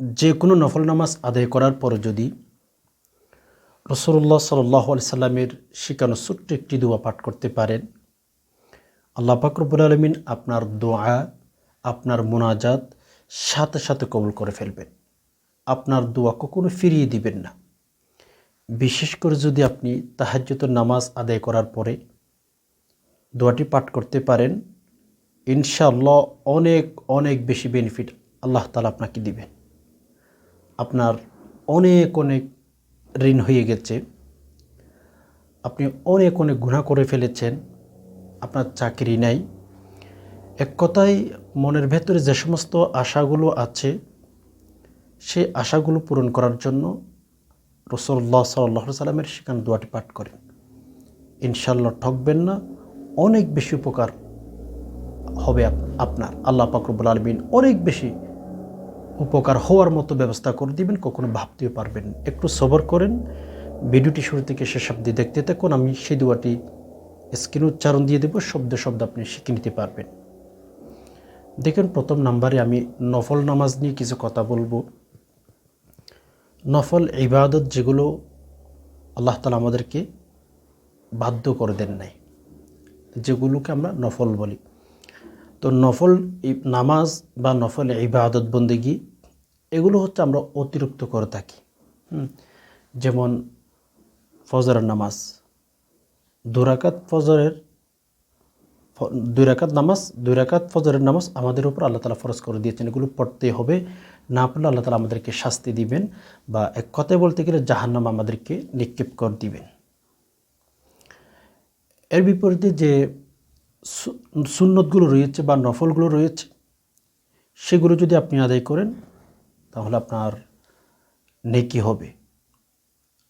যে কোনো নফল নামাজ আদায় করার পর যদি রসুল্লাহ সাল্লাহ সাল্লামের শিকানো ছোট্ট একটি দোয়া পাঠ করতে পারেন, আল্লাহ পাকরবুল আলমিন আপনার দোয়া, আপনার মোনাজাত সাথে সাথে কবুল করে ফেলবেন। আপনার দোয়া কখনো ফিরিয়ে দিবেন না। বিশেষ করে যদি আপনি তাহাজ্যত নামাজ আদায় করার পরে দোয়াটি পাঠ করতে পারেন, ইনশাআল্লাহ অনেক অনেক বেশি বেনিফিট আল্লাহ তালা আপনাকে দিবেন। আপনার অনেক অনেক ঋণ হয়ে গেছে। আপনি অনেক অনেক গুণা করে ফেলেছেন। আপনার চাকরি নাই। এক কথায় মনের ভেতরে যে সমস্ত আশাগুলো আছে, সেই আশাগুলো পূরণ করার জন্য রসল্লাহ সাল্লাহ সাল্লামের সেখানে দোয়াটি পাঠ করেন। ইনশাল্লাহ ঠকবেন না। অনেক বেশি উপকার হবে আপনার। আল্লাহ পাকরবুল আলমিন অনেক বেশি উপকার হওয়ার মতো ব্যবস্থা করে দিবেন, কখনো ভাবতেও পারবেন একটু সবর করেন, ভিডিওটি শুরু থেকে শেষ অব্দি দেখতে থাকুন, আমি সেই দোয়াটি স্ক্রিন উচ্চারণ দিয়ে দেবো, শব্দ শব্দ আপনি শিখে নিতে পারবেন। দেখেন, প্রথম নাম্বারে আমি নফল নামাজ নিয়ে কিছু কথা বলব। নফল ইবাদত যেগুলো আল্লাহ তালা আমাদেরকে বাধ্য করে দেন নাই, যেগুলোকে আমরা নফল বলি। তো নফল নামাজ বা নফল ইবাদত বন্দেগি এগুলো হচ্ছে আমরা অতিরিক্ত করে থাকি। যেমন ফজরের নামাজ। দুরাকাত ফজরের দুই রাকাত নামাজ, দুই রাকাত ফজরের নামাজ আমাদের উপর আল্লাহ তালা ফরজ করে দিয়েছেন। এগুলো পড়তে হবে। না পড়লে আল্লাহ তালা আমাদেরকে শাস্তি দিবেন বা এক কথায় বলতে গেলে জাহান্নাম আমাদেরকে নিক্ষেপ করে দিবেন। এর বিপরীতে যে সুন্নতগুলো রয়েছে বা নফলগুলো রয়েছে, সেগুলো যদি আপনি আদায় করেন তাহলে আপনার নেকি হবে।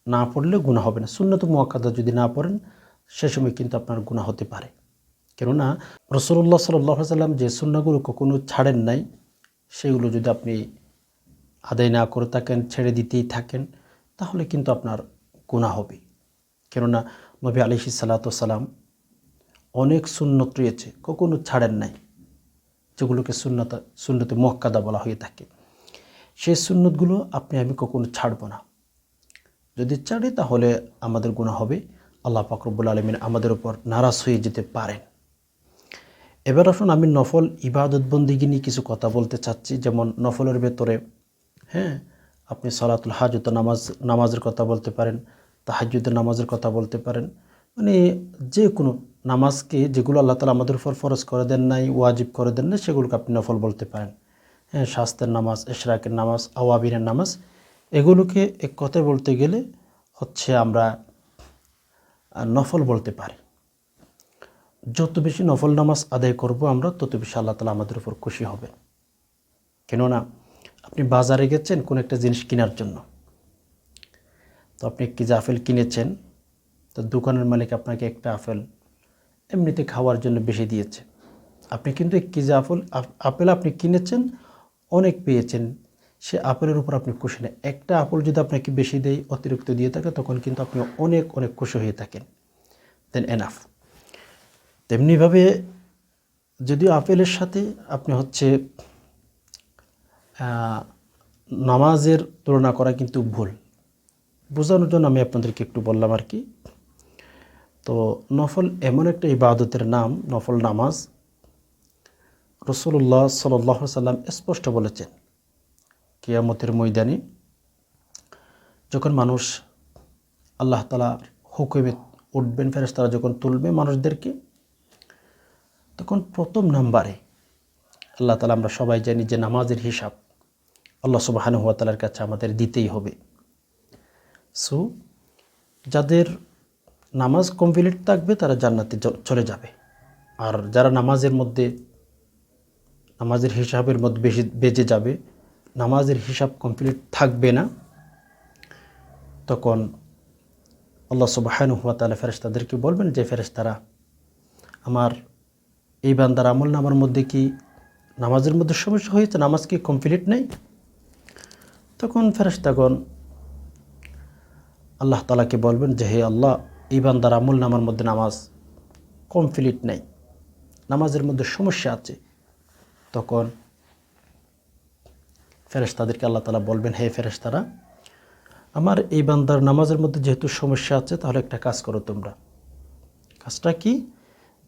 না পড়লে গুণা হবে না। সুন্নত মোয়াক্কাদা যদি না পড়েন, সে সময় কিন্তু আপনার গুণা হতে পারে। কেননা রসুল্লাহ সাল্লাহ সাল্লাম যে সুন্নাগুলো কখনো ছাড়েন নাই, সেগুলো যদি আপনি আদায় না করে থাকেন, ছেড়ে দিতেই থাকেন, তাহলে কিন্তু আপনার গুণা হবে। কেননা নবী আলিহি সাল্লাতাম অনেক সুন্নত রয়েছে, কখনো ছাড়েন নাই, যেগুলোকে সুন্নত সুন্নতে মক্কাদা বলা হয়ে থাকে। সেই সুন্নতগুলো আপনি, আমি কখনো ছাড়ব না। যদি ছাড়ি, তাহলে আমাদের গুণা হবে। আল্লাহ পাকরবুল আলমিন আমাদের উপর নারাজ হয়ে যেতে পারেন। এবার আসুন, আমি নফল ইবাদত বন্দিগি নিয়ে কিছু কথা বলতে চাচ্ছি। যেমন, নফলের ভেতরে হ্যাঁ আপনি সালাতুল হাজত নামাজ, নামাজের কথা বলতে পারেন তাহাজুদের নামাজের কথা বলতে পারেন। মানে যে কোনো নামাজকে, যেগুলো আল্লাহ তালা আমাদের উপর ফরজ করে দেন নাই, ওয়াজিব করে দেন না সেগুলোকে আপনি নফল বলতে পারেন। হ্যাঁ স্বাস্থ্যের নামাজ, এশরাকের নামাজ আওয়াবিনের নামাজ, এগুলোকে এক কথায় বলতে গেলে হচ্ছে আমরা নফল বলতে পারি। যত বেশি নফল নামাজ আদায় করব আমরা, তত বেশি আল্লাহ তালা আমাদের উপর খুশি হবে। কেননা, আপনি বাজারে গেছেন কোন একটা জিনিস কেনার জন্য। তো আপনি একটি আপেল কিনেছেন, তো দোকানের মালিক আপনাকে একটা আপেল এমনিতে খাওয়ার জন্য বেশি দিয়েছে। আপনি কিন্তু এক কেজি আপেল আপেল আপনি কিনেছেন অনেক পেয়েছেন। সে আপেলের উপর আপনি খুশি নেই একটা আপেল যদি আপনাকে বেশি দেয়, অতিরিক্ত দিয়ে থাকে, তখন কিন্তু আপনি অনেক অনেক খুশি হয়ে থাকেন। দেন এনাফ তেমনিভাবে যদি আপেলের সাথে আপনি হচ্ছে নামাজের তুলনা করা কিন্তু ভুল। বোঝানোর জন্য আমি আপনাদেরকে একটু বললাম আর কি। তো নফল এমন একটা ইবাদতের নাম, নফল নামাজ রসুল্লাহ সাল্লাহ সাল্লাম স্পষ্ট বলেছেন, কিয়ামতের ময়দানে যখন মানুষ আল্লাহ তালা হুকুমে উঠবেন ফেরেস তারা যখন তুলবে মানুষদেরকে, তখন প্রথম নাম্বারে আল্লাহ তালা আমরা সবাই জানি যে নামাজের হিসাব আল্লাহ সুবাহানুয়া তালার কাছে আমাদের দিতেই হবে। সো, যাদের নামাজ কমপ্লিট থাকবে তারা জান্নাতে চলে যাবে। আর যারা নামাজের মধ্যে নামাজের হিসাবের মধ্যে বেশি, বেজে যাবে। নামাজের হিসাব কমপ্লিট থাকবে না। তখন আল্লাহ সুবাহানু হুয়া তালা ফেরেস্তাদেরকে বলবেন যে ফেরেস্তারা আমার এই বান্দার আমল নামার মধ্যে কি নামাজের মধ্যে সমস্যা হয়েছে? নামাজ কি কমপ্লিট নেই? তখন ফেরেস্তাগণ আল্লাহ তালাকে বলবেন যে, হে আল্লাহ, এই বান্দার আমল নামার মধ্যে নামাজ কমপ্লিট নেই। নামাজের মধ্যে সমস্যা আছে। তখন ফেরেশতাদেরকে আল্লাহ তালা বলবেন, হে ফেরেশতারা, আমার এই বান্দার নামাজের মধ্যে যেহেতু সমস্যা আছে, তাহলে একটা কাজ করো তোমরা। কাজটা কি?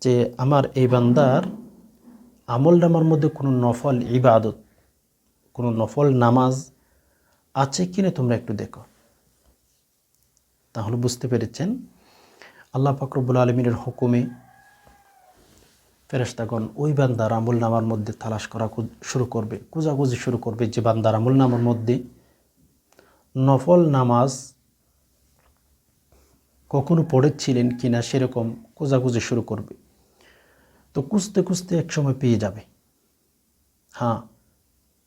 যে আমার এই বান্দার আমল নামার মধ্যে কোনো নফল ইবাদত, কোনো নফল নামাজ আছে কি না তোমরা একটু দেখো। তাহলে বুঝতে পেরেছেন, আল্লাহ ফাকরবুল আলমিনের হুকুমে ফেরেস্তাগণ ওই বান্দার আমুল নামার মধ্যে তালাশ করা শুরু করবে কুজাকুজি শুরু করবে যে বান্দার আমুল নামার মধ্যে নফল নামাজ কখনো পড়েছিলেন কিনা সেরকম খোঁজাখুঁজি শুরু করবে। তো খুঁজতে খুঁজতে এক সময় পেয়ে যাবে। হ্যাঁ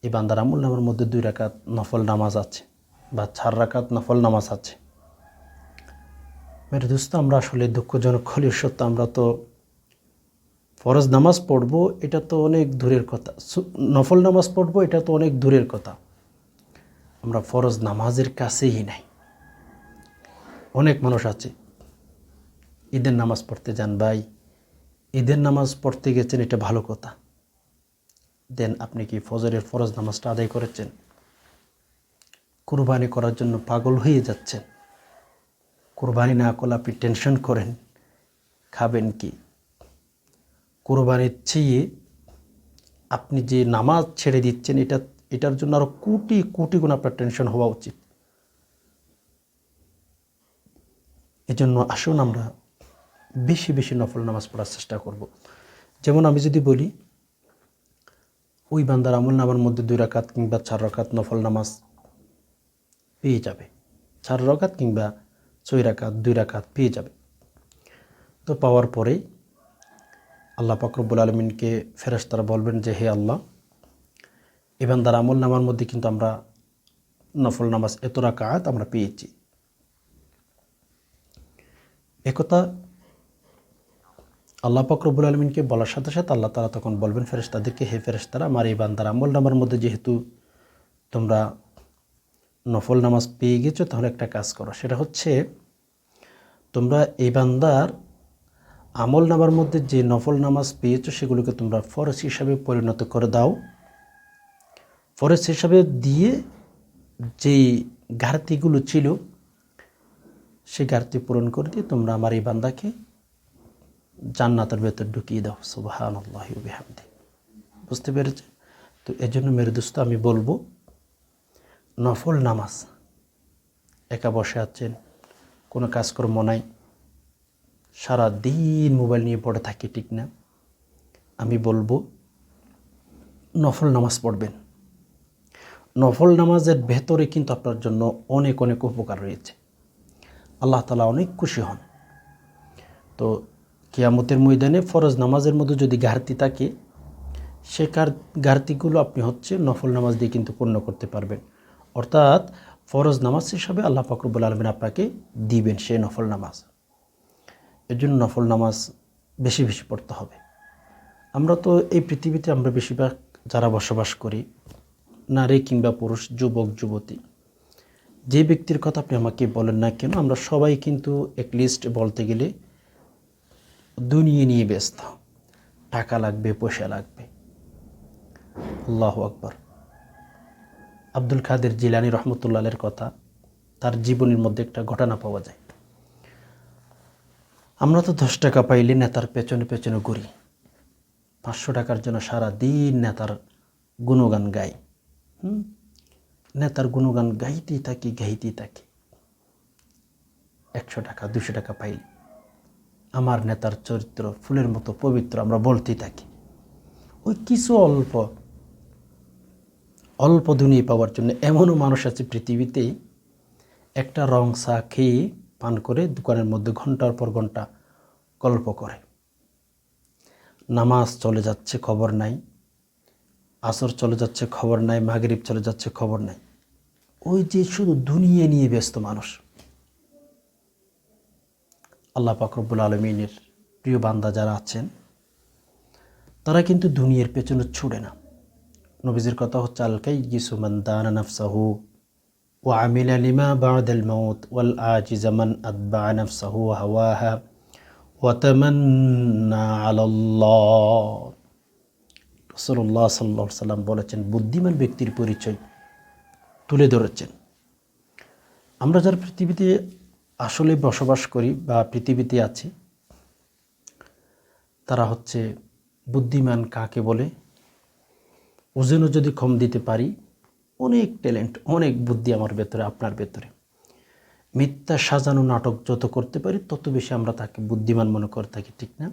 এই বান্দার আমুল নামার মধ্যে দুই রাকাত নফল নামাজ আছে বা চার রাকাত নফল নামাজ আছে। মেরে দোস্ত, আমরা আসলে দুঃখজনক হলেও সত্য, আমরা তো ফরজ নামাজ পড়ব, এটা তো অনেক দূরের কথা। নফল নামাজ পড়ব, এটা তো অনেক দূরের কথা। আমরা ফরজ নামাজের কাছেই নাই। অনেক মানুষ আছে, ঈদের নামাজ পড়তে যান ভাই। ঈদের নামাজ পড়তে গেছেন, এটা ভালো কথা। দেন আপনি কি ফজরের ফরজ নামাজটা আদায় করেছেন? কুরবানি করার জন্য পাগল হয়ে যাচ্ছেন। কুরবানি না করলে আপনি টেনশন করেন। খাবেন কি? কোরবানির চেয়ে আপনি যে নামাজ ছেড়ে দিচ্ছেন, এটা, এটার জন্য আরও কোটি কোটি গুণ আপনার টেনশন হওয়া উচিত। এজন্য আসুন আমরা বেশি বেশি নফল নামাজ পড়ার চেষ্টা করব। যেমন আমি যদি বলি, ওই বান্দার আমল নামার মধ্যে দুই রাকাত কিংবা চার রাকাত নফল নামাজ পেয়ে যাবে। চার রাকাত কিংবা ছয় রাকাত, দুই রাকাত পেয়ে যাবে। তো পাওয়ার পরেই আল্লাহ পাকরবুল আলমিনকে ফেরেশতারা বলবেন যে, হে আল্লাহ, এ বান্দার আমল নামার মধ্যে কিন্তু আমরা নফল নামাজ এত রাকাত আমরা পেয়েছি। একথা আল্লাহ পাকরবুল আলমিনকে বলার সাথে সাথে আল্লাহ তারা তখন বলবেন, ফেরেশতাদেরকে, হে ফেরেশতারা, আমার এই বান্দার আমল নামার মধ্যে যেহেতু তোমরা নফল নামাজ পেয়ে গেছো, তাহলে একটা কাজ করো। সেটা হচ্ছে, তোমরা এই বান্দার আমল নামার মধ্যে যে নফল নামাজ পেয়েছ, সেগুলোকে তোমরা ফরজ হিসাবে পরিণত করে দাও। ফরজ হিসাবে দিয়ে যেই ঘাটতিগুলো ছিল সেই ঘাটতি পূরণ করে দিয়ে তোমরা আমার এই বান্দাকে জান্নাতের ভেতর ঢুকিয়ে দাও। সুবাহান বুঝতে পেরেছে? তো এজন্য মেরে দোস্ত, আমি বলব, নফল নামাজ একা বসে আছেন, কোনো কাজকর্ম নাই। সারা দিন মোবাইল নিয়ে পড়ে থাকি, ঠিক না? আমি বলব, নফল নামাজ পড়বেন। নফল নামাজের ভেতরে কিন্তু আপনার জন্য অনেক অনেক উপকার রয়েছে। আল্লাহ তালা অনেক খুশি হন। তো কিয়ামতের ময়দানে ফরজ নামাজের মধ্যে যদি ঘাটতি থাকে, সে ঘাটতিগুলো আপনি হচ্ছে নফল নামাজ দিয়ে কিন্তু পূর্ণ করতে পারবেন। অর্থাৎ ফরজ নামাজ হিসাবে আল্লাহ ফাকরবুল আলমিন আপনাকে দিবেন সে নফল নামাজ। এর জন্য নফল নামাজ বেশি বেশি পড়তে হবে। আমরা তো এই পৃথিবীতে আমরা বেশিরভাগ যারা বসবাস করি, নারী কিংবা পুরুষ, যুবক, যুবতী, যে ব্যক্তির কথা আপনি আমাকে বলেন না কেন, আমরা সবাই কিন্তু লিস্ট বলতে গেলে দুনিয়ে নিয়ে ব্যস্ত। টাকা লাগবে, পয়সা লাগবে। আল্লাহ আকবর। আব্দুল কাদের জিলানি রহমতুল্লাহের কথা, তার জীবনের মধ্যে একটা ঘটনা পাওয়া যায়। আমরা তো দশ টাকা পাইলে নেতার পেছনে পেছনে ঘুরি। পাঁচশো টাকার জন্য সারা দিন নেতার গুণগান গাই। হুম? নেতার গুণগান গাইতেই থাকি গাইতেই থাকি। একশো টাকা, দুশো টাকা পাইলে। আমার নেতার চরিত্র, ফুলের মতো পবিত্র আমরা বলতেই থাকি। ওই কিছু অল্প অল্প দুনিয়ে পাওয়ার জন্য এমনও মানুষ আছে পৃথিবীতে, একটা রং চা খেয়ে পান করে দোকানের মধ্যে ঘণ্টার পর ঘণ্টা গল্প করে। নামাজ চলে যাচ্ছে, খবর নাই। আসর চলে যাচ্ছে, খবর নাই। মাগরিব চলে যাচ্ছে, খবর নাই। ওই যে শুধু দুনিয়া নিয়ে ব্যস্ত মানুষ। আল্লাহ পাকরবুল আলমিনের প্রিয় বান্দা যারা আছেন, তারা কিন্তু দুনিয়ার পেছনে ছুটে না। নবীজির কথা হচ্ছে আলকাই গিসুমান দানা নাফসাহু। আমিলা লিমা বাদাল মৌত ওয়াল আজিজ মান আদবা নাফসাহু হাওয়াহা ওয়াতামান্না আলাল্লাহ রসুল্লাহ সাল্লাহ সাল্লাম বলেছেন, বুদ্ধিমান ব্যক্তির পরিচয় তুলে ধরেছেন। আমরা যারা পৃথিবীতে আসলে বসবাস করি বা পৃথিবীতে আছি, তারা হচ্ছে বুদ্ধিমান কাকে বলে? ওজনও যদি কম দিতে পারি অনেক ট্যালেন্ট, অনেক বুদ্ধি আমার ভেতরে, আপনার ভেতরে। মিথ্যা সাজানো নাটক যত করতে পারি, তত বেশি আমরা তাকে বুদ্ধিমান মনে করে থাকি, ঠিক না?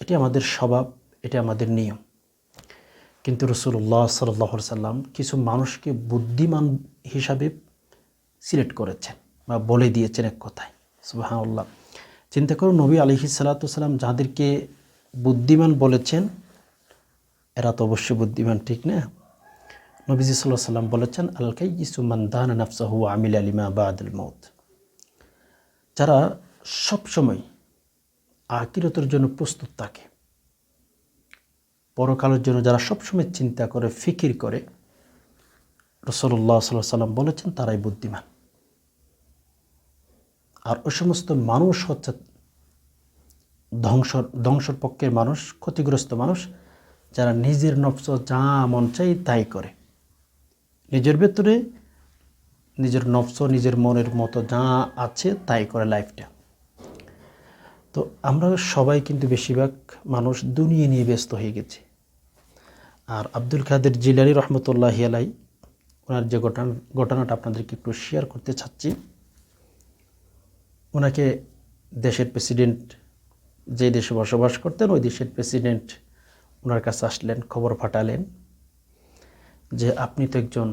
এটি আমাদের স্বভাব, এটি আমাদের নিয়ম। কিন্তু রসুল্লাহ সাল্লাহ সাল্লাম কিছু মানুষকে বুদ্ধিমান হিসাবে সিলেক্ট করেছেন বা বলে দিয়েছেন এক কথায়। সুবাহান্লাহ চিন্তা করুন, নবী আলিহি সাল্লাতাম যাদেরকে বুদ্ধিমান বলেছেন, এরা তো অবশ্যই বুদ্ধিমান, ঠিক না? নবীজি সাল্লাহ সাল্লাম বলেছেন আলকাই ইসুমান দান নাফসাহু আমিল আলিমা বা আদুল মৌত যারা সবসময় আকিরতের জন্য প্রস্তুত থাকে, পরকালের জন্য যারা সবসময় চিন্তা করে, ফিকির করে রসল্লাহ সাল্লাহ সাল্লাম বলেছেন, তারাই বুদ্ধিমান। আর ওই সমস্ত মানুষ হচ্ছে ধ্বংস ধ্বংসর পক্ষের মানুষ, ক্ষতিগ্রস্ত মানুষ, যারা নিজের নফস যা মন চাই তাই করে। নিজের ভেতরে, নিজের নফস নিজের মনের মতো যা আছে তাই করে লাইফটা। তো আমরা সবাই কিন্তু বেশিরভাগ মানুষ দুনিয়া নিয়ে ব্যস্ত হয়ে গেছে। আর আব্দুল কাদের জিলানি রহমতুল্লাহ আলাই ওনার যে ঘটনা ঘটনাটা আপনাদেরকে একটু শেয়ার করতে চাচ্ছি। ওনাকে দেশের প্রেসিডেন্ট যে দেশে বসবাস করতেন, ওই দেশের প্রেসিডেন্ট ওনার কাছে আসলেন, খবর ফাটালেন যে আপনি তো একজন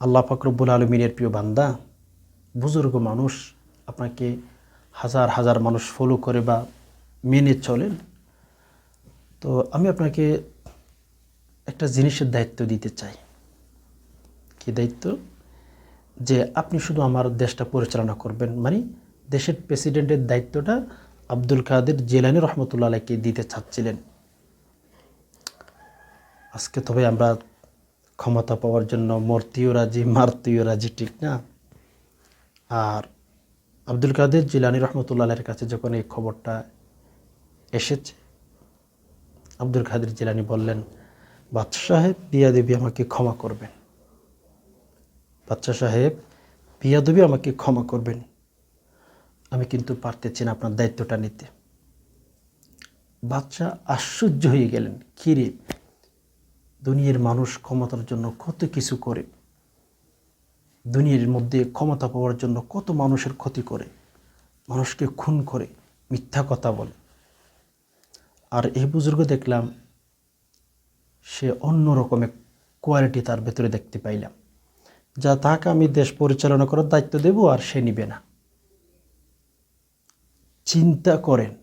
আল্লাহ ফাকরবুল আলমিনের প্রিয় বান্দা, বুজুর্গ মানুষ, আপনাকে হাজার হাজার মানুষ ফলো করে বা মেনে চলেন। তো আমি আপনাকে একটা জিনিসের দায়িত্ব দিতে চাই। কি দায়িত্ব? যে আপনি শুধু আমার দেশটা পরিচালনা করবেন মানে দেশের প্রেসিডেন্টের দায়িত্বটা আব্দুল কাদের জেলানি রহমতুল্লাহ আলাইকে দিতে চাচ্ছিলেন। আজকে তবে আমরা ক্ষমতা পাওয়ার জন্য মর্তিও রাজি, মারতিও রাজি, ঠিক না? আর আব্দুল কাদের জিলানি রহমতুল্লাহের কাছে যখন এই খবরটা এসেছে, আব্দুল কাদের জিলানি বললেন, বাদশাহ সাহেব বিয়াদেবী আমাকে ক্ষমা করবেন। বাচ্চা সাহেব বিয়াদেবী আমাকে ক্ষমা করবেন। আমি কিন্তু পারতেছি না আপনার দায়িত্বটা নিতে। বাচ্চা আশ্চর্য হয়ে গেলেন কিরে দুনিয়ার মানুষ ক্ষমতার জন্য কত কিছু করে? দুনিয়ার মধ্যে ক্ষমতা পাওয়ার জন্য কত মানুষের ক্ষতি করে? মানুষকে খুন করে, মিথ্যা কথা বলে। আর এই বুজুর্গ দেখলাম, সে অন্য রকমের কোয়ালিটি তার ভেতরে দেখতে পাইলাম, যা তাকে আমি দেশ পরিচালনা করার দায়িত্ব দেব আর সে নিবে না। চিন্তা করেন,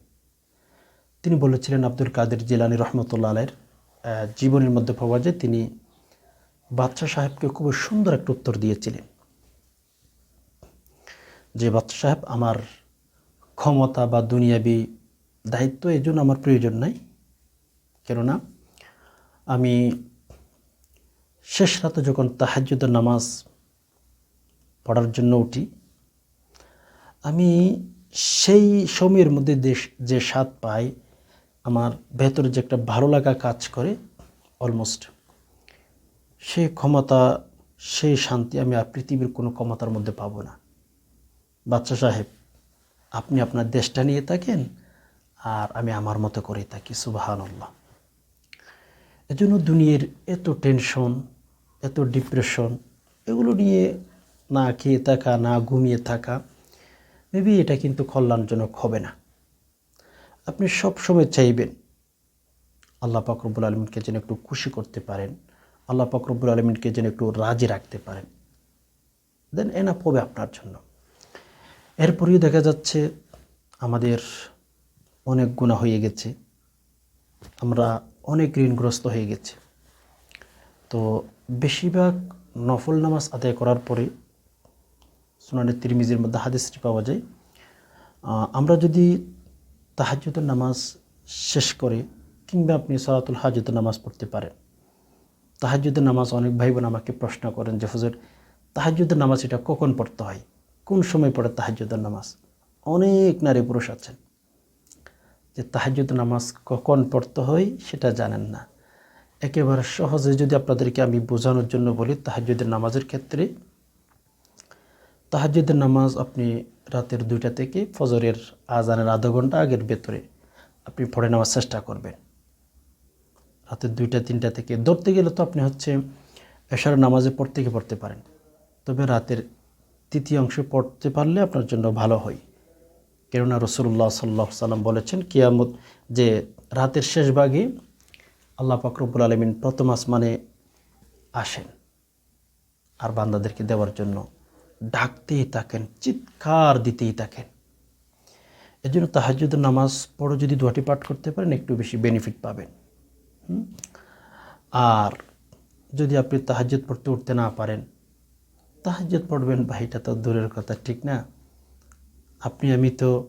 তিনি বলেছিলেন আব্দুল কাদের জিলানি রহমতুল্লা আলের জীবনের মধ্যে পাওয়া যায় তিনি বাদশাহ সাহেবকে খুব সুন্দর একটা উত্তর দিয়েছিলেন। যে বাদশাহ সাহেব, আমার ক্ষমতা বা দুনিয়াবি দায়িত্ব এই জন্য আমার প্রয়োজন নাই। কেননা আমি শেষ রাতে যখন তাহাজ্যদের নামাজ পড়ার জন্য উঠি, আমি সেই সময়ের মধ্যে দেশ যে স্বাদ পাই আমার ভেতরে যে একটা ভালো লাগা কাজ করে অলমোস্ট সেই ক্ষমতা সেই শান্তি আমি আর পৃথিবীর কোনো ক্ষমতার মধ্যে পাবো না। বাচ্চা সাহেব, আপনি আপনার দেশটা নিয়ে থাকেন আর আমি আমার মতো করে থাকি সুবাহান আল্লাহ এজন্য দুনিয়ার এত টেনশন এত ডিপ্রেশন এগুলো নিয়ে না খেয়ে থাকা, না ঘুমিয়ে থাকা মেবি এটা কিন্তু কল্যাণজনক হবে না। আপনি সব সময় চাইবেন আল্লাহ পাকরবুল আলমিনকে যেন একটু খুশি করতে পারেন, আল্লাহ পাকরবুল আলমিনকে যেন একটু রাজি রাখতে পারেন। দেন এনা হবে আপনার জন্য। এরপরেও দেখা যাচ্ছে আমাদের অনেক গুণা হয়ে গেছে, আমরা অনেক ঋণগ্রস্ত হয়ে গেছে। তো বেশিরভাগ নফল নামাজ আদায় করার পরে সোনানের তিরমিজির মধ্যে হাদিসটি পাওয়া যায় আমরা যদি তাহাজুদের নামাজ শেষ করে কিংবা আপনি সালাতুল হাজুদের নামাজ পড়তে পারেন। তাহাজুদের নামাজ অনেক ভাই বোন আমাকে প্রশ্ন করেন যে, হুজুর তাহাজুদের নামাজ এটা কখন পড়তে হয়? কোন সময় পড়ে তাহাজুদের নামাজ? অনেক নারী পুরুষ আছেন। যে তাহাজুদ নামাজ কখন পড়তে হয় সেটা জানেন না। একেবারে সহজে যদি আপনাদেরকে আমি বোঝানোর জন্য বলি তাহাজুদের নামাজের ক্ষেত্রে, তাহাজ্জুদের নামাজ আপনি রাতের দুইটা থেকে ফজরের আজানের আধা ঘণ্টা আগের ভেতরে আপনি পড়ে নেওয়ার চেষ্টা করবেন। রাতের দুইটা, তিনটা থেকে ধরতে গেলে তো আপনি হচ্ছে এশার নামাজে পড়তে গিয়ে পড়তে পারেন। তবে রাতের তৃতীয় অংশে পড়তে পারলে আপনার জন্য ভালো হয়। কেননা রসুল্লাহ সাল্লাহ সাল্লাম বলেছেন, কিয়ামত যে রাতের শেষ ভাগে আল্লাহ পাকরবুল আলমিন প্রথম আসমানে আসেন। আর বান্দাদেরকে দেওয়ার জন্য ডাকতেই থাকেন, চিৎকার দিতেই থাকেন। এই জন্য তাহাজুদের নামাজ পড়ো যদি দোয়াটি পাঠ করতে পারেন, একটু বেশি বেনিফিট পাবেন। আর যদি আপনি তাহাজ্জুদ পড়তে উঠতে না পারেন, তাহাজ্জুদ পড়বেন, ভাইটা তো দূরের কথা, ঠিক না? আপনি, আমি তো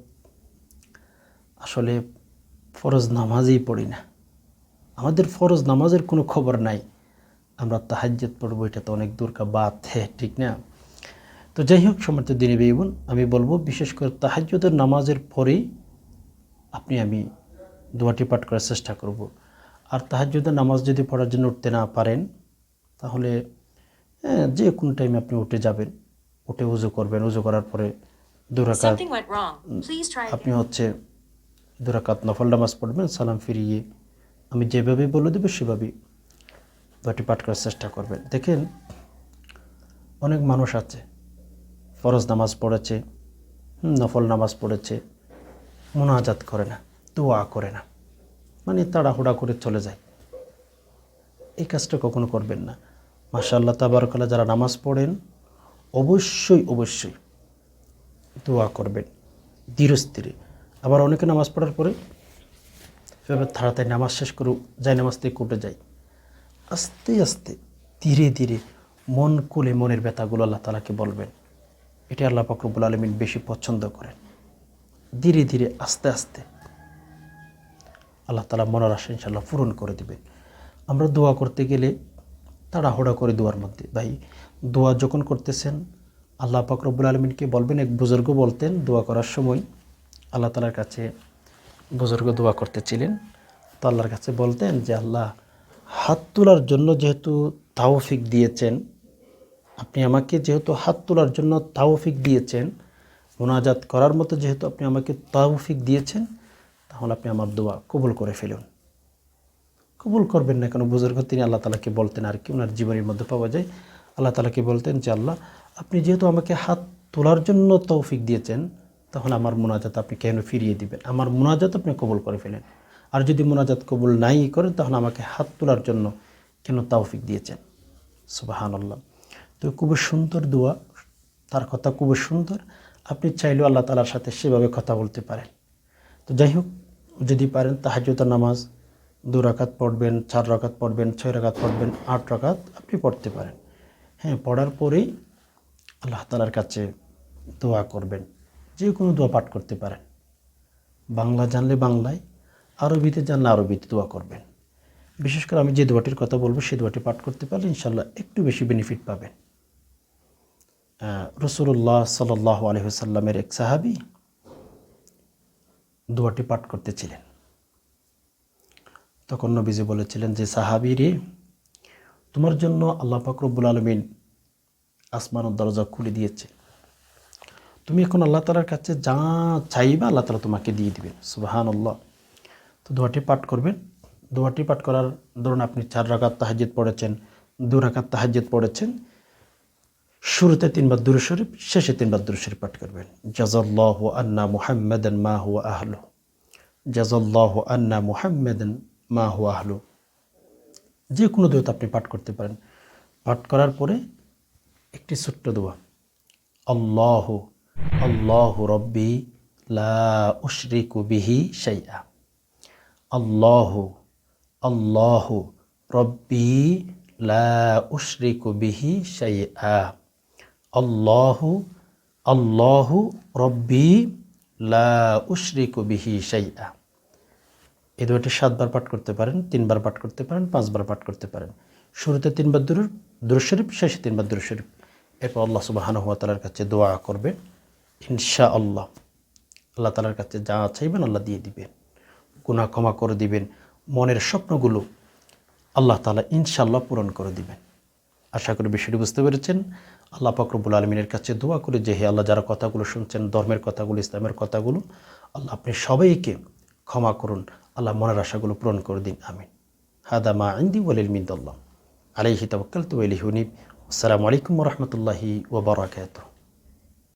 আসলে ফরজ নামাজই পড়ি না। আমাদের ফরজ নামাজের কোনো খবর নাই। আমরা তাহাজ্জুদ পড়ব, এটা তো অনেক দূর কা হ্যাঁ ঠিক না? তো যাই হোক সমর্থ দিনে বেইবুন আমি বলব বিশেষ করে তাহাজ্জুদের নামাজের পরেই আপনি আমি দোয়াটি পাঠ করার চেষ্টা করব। আর তাহাজ্জুদের নামাজ যদি পড়ার জন্য উঠতে না পারেন তাহলে হ্যাঁ, যে কোনো টাইমে আপনি উঠে যাবেন উঠে উজু করবেন উজু করার পরে দুরাকাত আপনি হচ্ছে দুরাকাত নফল নামাজ পড়বেন সালাম ফিরিয়ে আমি যেভাবে বলে দেবো সেভাবেই দোয়াটি পাঠ করার চেষ্টা করবেন। দেখেন অনেক মানুষ আছে ফরজ নামাজ পড়েছে নফল নামাজ পড়েছে, মোনাজাত করে না, দোয়া করে না মানে তাড়াহুড়া করে চলে যায়। এই কাজটা কখনো করবেন না। মাশাআল্লাহ তাবারকাল্লাহ, যারা নামাজ পড়েন, অবশ্যই অবশ্যই দোয়া করবেন ধীরে স্থিরে আবার অনেকে নামাজ পড়ার পরে এভাবে তাড়াতাড়ি নামাজ শেষ করে যায়, নামাজ থেকে উঠে যায়। আস্তে আস্তে, ধীরে ধীরে মন কুলে মনের ব্যথাগুলো আল্লাহ তালাকে বলবেন। এটা আল্লাহ ফকরবুল আলমিন বেশি পছন্দ করেন। ধীরে ধীরে আস্তে আস্তে আল্লাহ তালা মনের আশা ইনশাল্লাহ পূরণ করে দিবেন। আমরা দোয়া করতে গেলে তাড়াহুড়া করে দোয়ার মধ্যে। ভাই, দোয়া যখন করতেছেন, আল্লাহ ফকরবুল আলমিনকে বলবেন, এক বুজুর্গ বলতেন, দোয়া করার সময় আল্লাহ তালার কাছে বুজুর্গ দোয়া করতেছিলেন। তো আল্লাহর কাছে বলতেন যে, আল্লাহ, হাত তোলার জন্য যেহেতু তাওফিক দিয়েছেন আপনি আমাকে যেহেতু হাত তোলার জন্য তাওফিক দিয়েছেন, মোনাজাত করার মতো যেহেতু আপনি আমাকে তাওফিক দিয়েছেন, তাহলে আপনি আমার দোয়া কবুল করে ফেলুন। কবুল করবেন না কেন? বুজুর্গ, তিনি আল্লাহ তালাকে বলতেন আর কি, ওনার জীবনের মধ্যে পাওয়া যায়। আল্লাহ তালাকে বলতেন যে, আল্লাহ, আপনি যেহেতু আমাকে হাত তোলার জন্য তৌফিক দিয়েছেন তখন আমার মোনাজাত আপনি কেন ফিরিয়ে দিবেন? আমার মোনাজাত আপনি কবুল করে ফেলেন। আর যদি মোনাজাত কবুল নাই করেন তখন আমাকে হাত তোলার জন্য কেন তৌফিক দিয়েছেন? সুবাহান আল্লাহ তো খুবই সুন্দর দোয়া, তার কথা খুবই সুন্দর। আপনি চাইলেও আল্লাহ তালার সাথে সেভাবে কথা বলতে পারেন। তো যাই হোক, যদি পারেন তাহাজুতার নামাজ, দু রাকাত পড়বেন, চার রাকাত পড়বেন, ছয় রাকাত পড়বেন, আট রাকাত আপনি পড়তে পারেন। হ্যাঁ পড়ার পরেই আল্লাহ তালার কাছে দোয়া করবেন। যে কোনো দোয়া পাঠ করতে পারেন। বাংলা জানলে বাংলায়, আরবিতে জানলে আরবিতে দোয়া করবেন। বিশেষ করে আমি যে দোয়াটির কথা বলব সেই দোয়াটি পাঠ করতে পারলে ইনশাল্লাহ একটু বেশি বেনিফিট পাবেন। রসুল্লাহ সাল্লাহ আলহিসাল্লামের এক সাহাবি দোয়াটি পাঠ করতেছিলেন। তখন নবীজি বলেছিলেন যে, সাহাবি রে, তোমার জন্য আল্লাহ ফাকরবুল আলমিন আসমানের দরজা খুলে দিয়েছে। তুমি এখন আল্লাহ তালার কাছে যা চাইবা আল্লাহ তালা তোমাকে দিয়ে দিবেন। সুবাহান আল্লাহ তো দোয়াটি পাঠ করবেন। দোয়াটি পাঠ করার ধরুন আপনি চার রাকাত তাহাজিদ পড়েছেন, দু রাকাত তাহাজিদ পড়েছেন শুরুতে তিনবার দুরু শরীফ, শেষে তিনবার দুরু শরীফ পাঠ করবেন। জাজাল্লাহ আন্না মুহাম্মাদান মা হুয়া আহলু জাজাল্লাহ আন্না মুহাম্মাদান মা হুয়া আহলু যে কোনো দোয়াতে আপনি পাঠ করতে পারেন। পাঠ করার পরে একটি ছোট্ট দোয়া। আল্লাহ আল্লাহ রব্বি লা উশরিকু বিহি শাইআ। আল্লাহ আল্লাহ রব্বি লা উশরিকু বিহি শাইআ। আল্লাহ আল্লাহ রব্বি লা উশরিকু বিহি শাইআ। এই দুটি সাতবার পাঠ করতে পারেন, তিনবার পাঠ করতে পারেন, পাঁচবার পাঠ করতে পারেন। শুরুতে তিনবার দুরু শরীফ, শেষে তিনবার দুরু শরীফ। এরপর আল্লাহ সুবাহানু তালার কাছে দোয়া করবেন ইনশা আল্লাহ আল্লাহ তালার কাছে যা চাইবেন আল্লাহ দিয়ে দিবেন। গুনাহ ক্ষমা করে দিবেন। মনের স্বপ্নগুলো আল্লাহ তালা ইনশাল্লাহ পূরণ করে দিবেন। আশা করি বিষয়টি বুঝতে পেরেছেন। আল্লাহ পাকরবুল আলমিনের কাছে দোয়া করে যে, হে আল্লাহ, যারা কথাগুলো শুনছেন, ধর্মের কথাগুলো, ইসলামের কথাগুলো, আল্লাহ আপনি সবাইকে ক্ষমা করুন। আল্লাহ মনের আশাগুলো পূরণ করে দিন। আমিন। হাদা মা আইন্দি ওয়ালিল মিন্দাল্লাহ। আলাইহি তবকাল তু আলি উনীব। আসসালামু আলাইকুম রহমতুল্লাহি রাহমাতুল্লাহি ওয়া বারাকাতুহু।